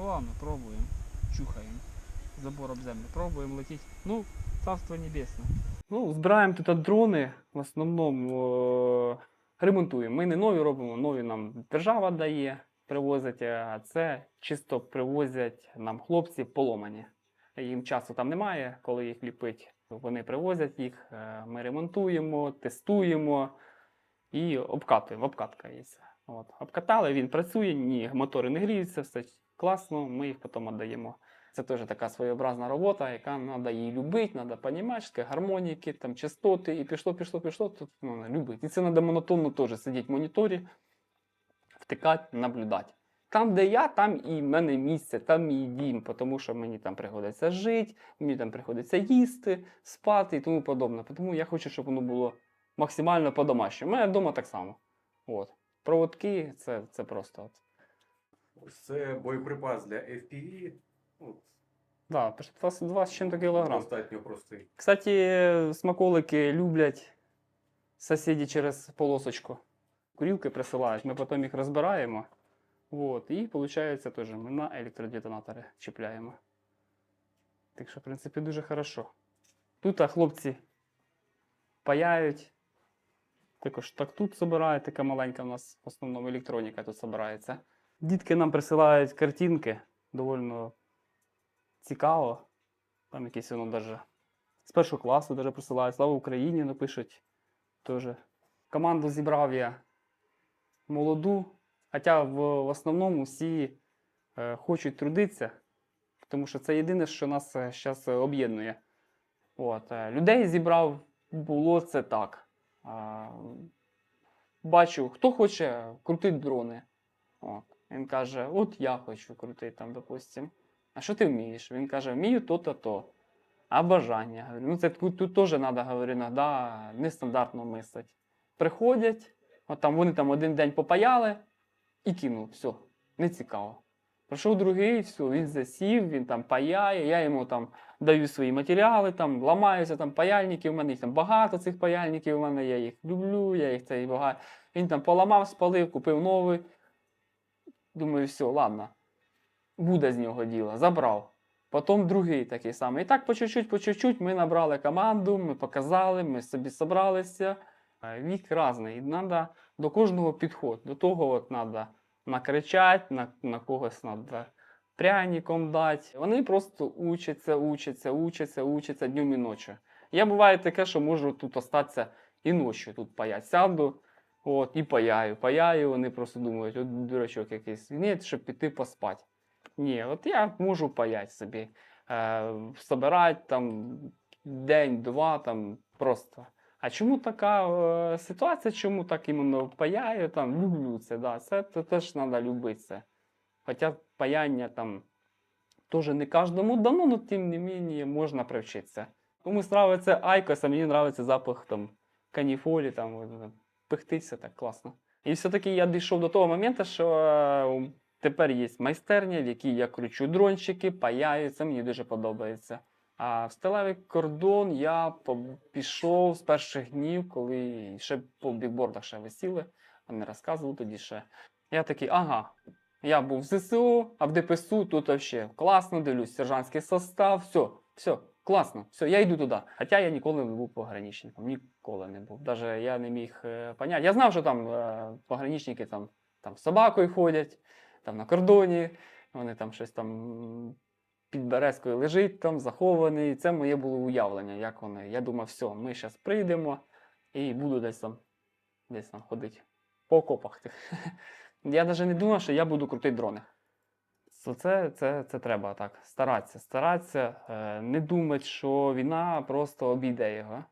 Ну ладно, пробуємо. Чухаємо. Забор об землю. Пробуємо летіти. Ну, царство небесне. Ну, збираємо тут дрони, в основному ремонтуємо. Ми не нові робимо, нові нам держава дає, привозять, а це чисто привозять нам хлопці поломані. Їм часу там немає, коли їх ліпить. Вони привозять їх, е, ми ремонтуємо, тестуємо і обкатуємо. Обкатка є. От. Обкатали, він працює, ні, мотори не гріються, все класно, ми їх потім віддаємо. Це теж така своєобразна робота, яка треба її любити, треба таке гармоніки, там, частоти, і пішло, пішло, пішло, тут ну, любити. І це треба монотонно теж сидіти в моніторі, втикати, наблюдати. Там, де я, там і в мене місце, там мій дім, тому що мені там приходиться жити, мені там приходиться їсти, спати і тому подобне. Тому я хочу, щоб воно було максимально по-домашньому. У мене вдома так само. От. Проводки це, це просто. От. Ось це боєприпас для FPV. От, Да, 22 з чим-то кілограм. достатньо простий. Кстати, смаколики люблять сусіди через полосочку. Курілки присилають, ми потім їх розбираємо. Вот, і виходить теж ми на електродетонатори чіпляємо. Так що, в принципі, дуже хорошо. Тут а, хлопці паяють. Також так тут збирають, така маленька у нас в основному електроніка тут збирається. Дітки нам присилають картинки, довольно цікаво. Там якісь воно даже з першого класу даже присилають. Слава Україні напишуть. Тоже. Команду зібрав я молоду, хоча в, основному всі е, хочуть трудитися, тому що це єдине, що нас зараз об'єднує. От, е, людей зібрав, було це так. А, бачу, хто хоче крутити дрони. От. Він каже: от я хочу крутити там, допустим. А що ти вмієш? Він каже, вмію то-то то. А бажання. Ну це тут, тут теж треба, говорю, іноді нестандартно мислити. Приходять, от там вони там один день попаяли і кинув. Все, не цікаво. Прийшов другий, все, він засів, він там паяє, я йому там даю свої матеріали, там ламаються там паяльники, у мене їх там багато цих паяльників, у мене я їх люблю, я їх цей багато. Він там поламав, спалив, купив новий. Думаю, все, ладно буде з нього діло, забрав. Потім другий такий самий. І так по чуть-чуть, по чуть-чуть ми набрали команду, ми показали, ми собі зібралися. Вік різний. Треба до кожного підход. До того от треба накричати, на, на когось треба пряником дати. Вони просто учаться, учаться, учаться, учаться днем і ночі. Я буває таке, що можу тут остатися і ночі тут паять. Сяду от, і паяю. Паяю, вони просто думають, от дурачок якийсь. Ні, щоб піти поспати. Ні, от я можу паять собі. Е, собирати там день-два, там просто. А чому така е, ситуація? Чому так іменно паяю? Там люблю це, да. Це теж треба любити це. Хоча паяння там теж не кожному дано, але тим не менше можна привчитися. Комусь подобається айкос, а мені подобається запах там каніфолі, там от, пихтиться так класно. І все-таки я дійшов до того моменту, що е, Тепер є майстерня, в якій я кручу дрончики, паяю, це мені дуже подобається. А в сталевий кордон я пішов з перших днів, коли ще по бікбордах ще висіли, а не розказував тоді ще. Я такий, ага, я був в ЗСУ, а в ДПСУ тут взагалі класно, дивлюсь, сержантський состав, все, все, класно, все, я йду туди. Хоча я ніколи не був пограничником, ніколи не був. Даже я не міг е, поняти. Я знав, що там е, пограничники там, там з собакою ходять там на кордоні, вони там щось там під березкою лежить, там захований. Це моє було уявлення, як вони. Я думав, все, ми зараз прийдемо і буду десь там десь там ходити по окопах. Я навіть не думав, що я буду крутити дрони. Це, це, це треба так. Старатися, старатися, е, не думати, що війна просто обійде його.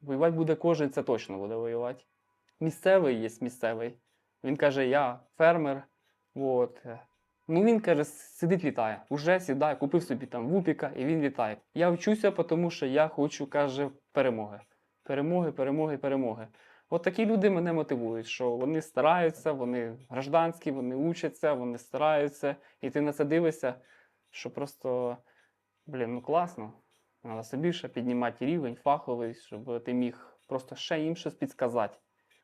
Воювати буде кожен, це точно буде воювати. Місцевий є місцевий. Він каже: я фермер, От. Ну він каже, сидить літає. Уже сідає, купив собі там вупіка і він літає. Я вчуся, тому що я хочу, каже, перемоги. Перемоги, перемоги, перемоги. От такі люди мене мотивують, що вони стараються, вони гражданські, вони учаться, вони стараються. І ти на це дивишся, що просто, блін, ну класно. Треба собі ще піднімати рівень фаховий, щоб ти міг просто ще їм щось підказати.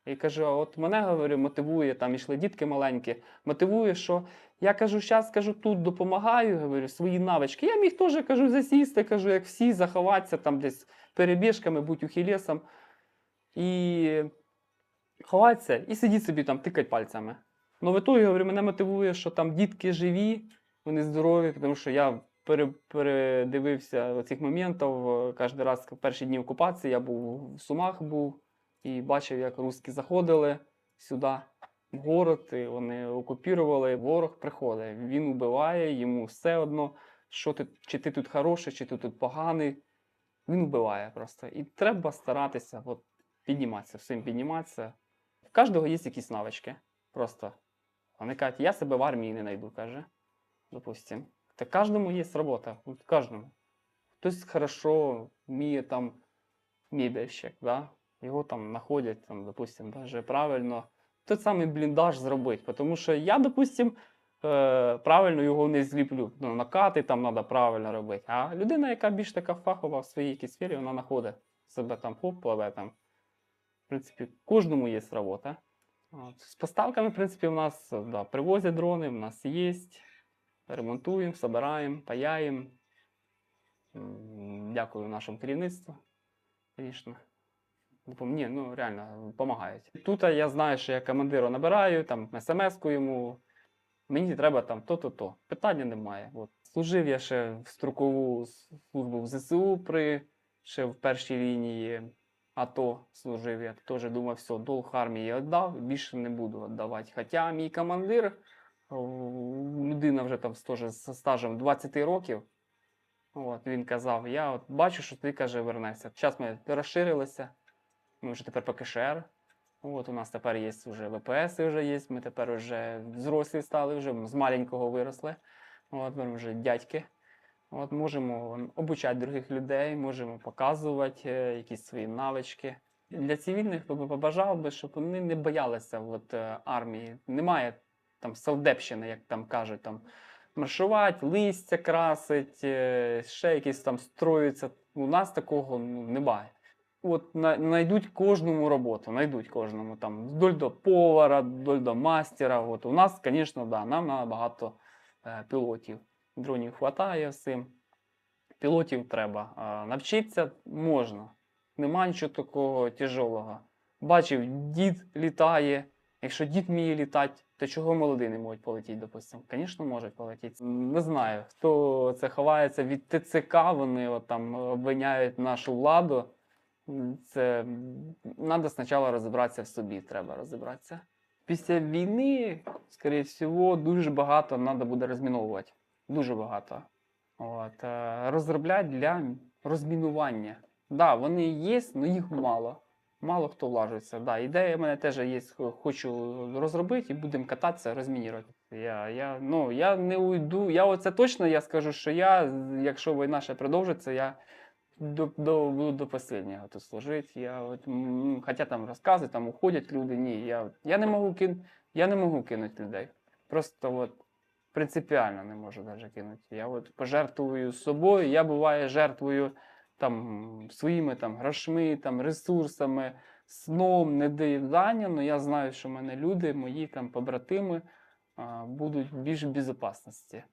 І кажу, от мене говорю, мотивує, там ішли дітки маленькі, мотивує, що я кажу, зараз кажу, тут допомагаю, говорю, свої навички. Я міг теж кажу, засісти, кажу, як всі, заховатися там десь перебіжками, будь ухілесом. І ховатися і сидіть собі там, тикать пальцями. Ну, в ітогі, говорю, мене мотивує, що там дітки живі, вони здорові, тому що я передивився цих моментів. Кожен раз в перші дні окупації я був в Сумах був і бачив, як русські заходили сюди, в город, і вони окупували. Ворог приходить, він вбиває, йому все одно, що ти, чи ти тут хороший, чи ти тут поганий. Він вбиває просто. І треба старатися от, підніматися, всім підніматися. Кожного є якісь навички. Просто. Вони кажуть, я себе в армії не знайду, каже. Допустим. Та кожному є робота. от Кожному. Хтось хорошо вміє там мебельщик, да? його там знаходять, там, допустим, даже правильно. Той самий бліндаж зробити. Тому що я, допустим, е, правильно його не зліплю. Ну, накати там треба правильно робити. А людина, яка більш така фахова в своїй якійсь сфері, вона знаходить себе там хоп, пливе там. В принципі, кожному є робота. З поставками, в принципі, у нас да, привозять дрони, у нас є. Ремонтуємо, збираємо, паяємо. Дякую нашому керівництву, звісно. Ні, ну реально допомагають. Тут я знаю, що я командира набираю, там смс-ку йому. Мені треба там то-то, то. Питання немає. От. Служив я ще в строкову службу в ЗСУ при ще в першій лінії АТО служив. Я теж думав, все, долг армії віддав, більше не буду віддавати. Хоча мій командир, людина вже там теж з стажем 20 років. От, він казав: я от бачу, що ти каже, вернешся. Зараз ми розширилися. Ми вже тепер ПКШР. От у нас тепер є вже ВПС, вже є. Ми тепер вже взрослі стали, вже з маленького виросли. От ми вже дядьки. От можемо обучати других людей, можемо показувати е, якісь свої навички. Для цивільних побажав би, щоб вони не боялися от, е, армії. Немає там солдепщини, як там кажуть, там маршувати, листя красить, е, ще якісь там строються. У нас такого ну, немає. От на- знайдуть кожному роботу, знайдуть кожному там вдоль до повара, вдоль до мастера. От у нас, звісно, да, нам треба багато е, пілотів. Дронів вистачає всім. Пілотів треба. Навчитися можна. Нема нічого такого тяжелого. Бачив, дід літає. Якщо дід вміє літати, то чого молодий не можуть полетіти, допустимо? Звісно, можуть полетіти. Не знаю, хто це ховається від ТЦК, вони от там обвиняють нашу владу. Це треба спочатку розібратися в собі, треба розібратися. Після війни, скоріше всього, дуже багато треба буде розміновувати. Дуже багато. От, е, розробляти для розмінування. Так, да, вони є, але їх мало. Мало хто влажується. Да, ідея в мене теж є, хочу розробити і будемо кататися, розмінірувати. Я, я, ну, я не уйду. Я оце точно я скажу, що я, якщо війна ще продовжиться, я до, до, буду до останнього тут служити. Я от, хоча там розкази, там уходять люди. Ні, я, я не можу кин, я не можу кинути людей. Просто от принципіально не можу навіть кинути. Я от пожертвую собою, я буваю жертвою там своїми там грошми, там ресурсами, сном, недоїданням, але я знаю, що в мене люди, мої там побратими будуть більш в безпечності.